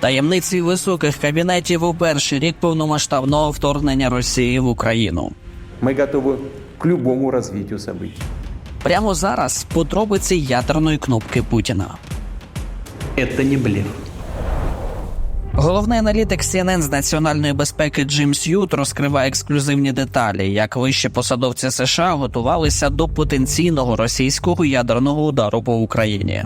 Таємниці високих кабінетів у перший рік повномасштабного вторгнення Росії в Україну. Мы готовы к любому развитию событий. Прямо зараз подробиці ядерної кнопки Путіна. Это не блеф. Головний аналітик CNN з національної безпеки Джим Сьют розкриває ексклюзивні деталі, як вищі посадовці США готувалися до потенційного російського ядерного удару по Україні.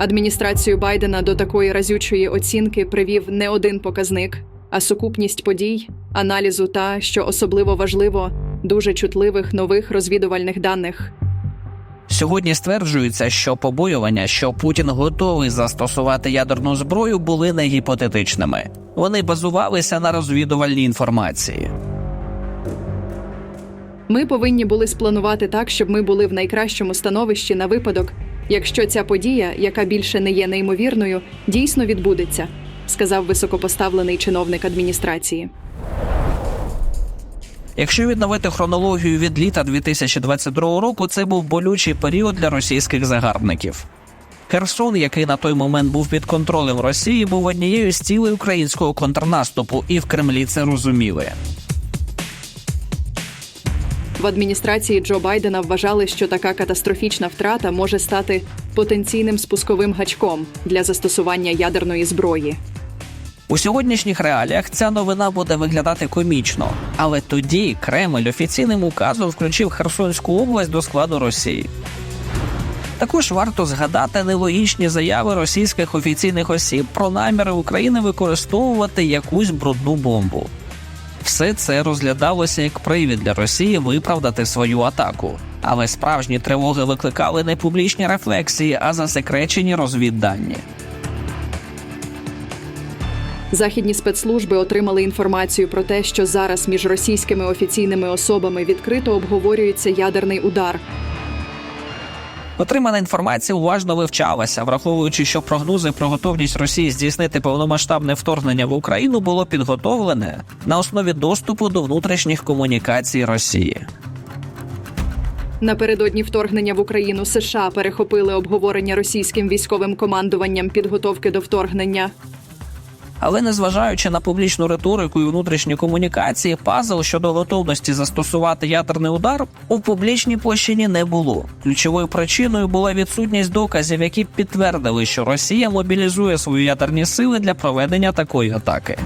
Адміністрацію Байдена до такої разючої оцінки привів не один показник, а сукупність подій, аналізу та, що особливо важливо, дуже чутливих нових розвідувальних даних. Сьогодні стверджується, що побоювання, що Путін готовий застосувати ядерну зброю, були не гіпотетичними. Вони базувалися на розвідувальній інформації. Ми повинні були спланувати так, щоб ми були в найкращому становищі на випадок, якщо ця подія, яка більше не є неймовірною, дійсно відбудеться, сказав високопоставлений чиновник адміністрації. Якщо відновити хронологію від літа 2022 року, це був болючий період для російських загарбників. Херсон, який на той момент був під контролем Росії, був однією з цілей українського контрнаступу, і в Кремлі це розуміли. В адміністрації Джо Байдена вважали, що така катастрофічна втрата може стати потенційним спусковим гачком для застосування ядерної зброї. У сьогоднішніх реаліях ця новина буде виглядати комічно, але тоді Кремль офіційним указом включив Херсонську область до складу Росії. Також варто згадати нелогічні заяви російських офіційних осіб про наміри України використовувати якусь брудну бомбу. Все це розглядалося як привід для Росії виправдати свою атаку. Але справжні тривоги викликали не публічні рефлексії, а засекречені розвіддані. Західні спецслужби отримали інформацію про те, що зараз між російськими офіційними особами відкрито обговорюється ядерний удар. Отримана інформація уважно вивчалася, враховуючи, що прогнози про готовність Росії здійснити повномасштабне вторгнення в Україну було підготовлене на основі доступу до внутрішніх комунікацій Росії. Напередодні вторгнення в Україну США перехопили обговорення російським військовим командуванням підготовки до вторгнення. Але незважаючи на публічну риторику і внутрішні комунікації, пазл щодо готовності застосувати ядерний удар у публічній площині не було. Ключовою причиною була відсутність доказів, які підтвердили, що Росія мобілізує свої ядерні сили для проведення такої атаки.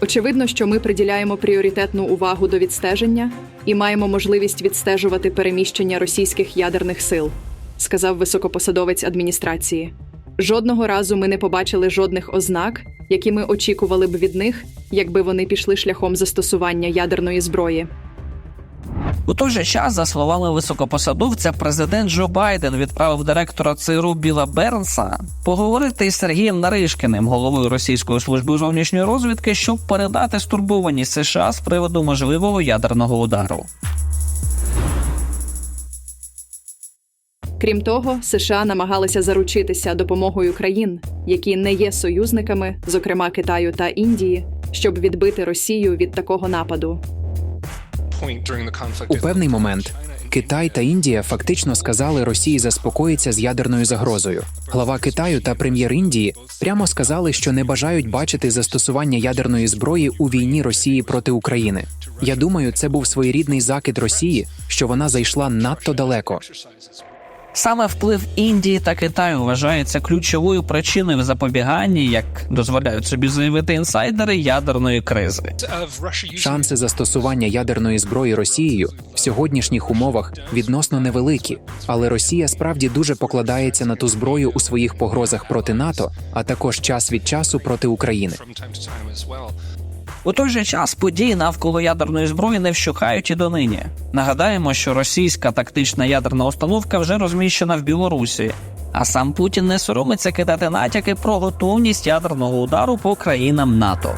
Очевидно, що ми приділяємо пріоритетну увагу до відстеження і маємо можливість відстежувати переміщення російських ядерних сил, сказав високопосадовець адміністрації. Жодного разу ми не побачили жодних ознак, які ми очікували б від них, якби вони пішли шляхом застосування ядерної зброї. У той же час, за словами високопосадовця, президент Джо Байден відправив директора ЦРУ Біла Бернса поговорити із Сергієм Наришкіним, головою Російської служби зовнішньої розвідки, щоб передати стурбованість США з приводу можливого ядерного удару. Крім того, США намагалися заручитися допомогою країн, які не є союзниками, зокрема Китаю та Індії, щоб відбити Росію від такого нападу. У певний момент Китай та Індія фактично сказали Росії заспокоїться з ядерною загрозою. Глава Китаю та прем'єр Індії прямо сказали, що не бажають бачити застосування ядерної зброї у війні Росії проти України. Я думаю, це був своєрідний закид Росії, що вона зайшла надто далеко. Саме вплив Індії та Китаю вважається ключовою причиною в запобіганні, як дозволяють собі заявити інсайдери ядерної кризи. Шанси застосування ядерної зброї Росією в сьогоднішніх умовах відносно невеликі, але Росія справді дуже покладається на ту зброю у своїх погрозах проти НАТО, а також час від часу проти України. У той же час події навколо ядерної зброї не вщухають і донині. Нагадаємо, що російська тактична ядерна установка вже розміщена в Білорусі, а сам Путін не соромиться кидати натяки про готовність ядерного удару по країнам НАТО.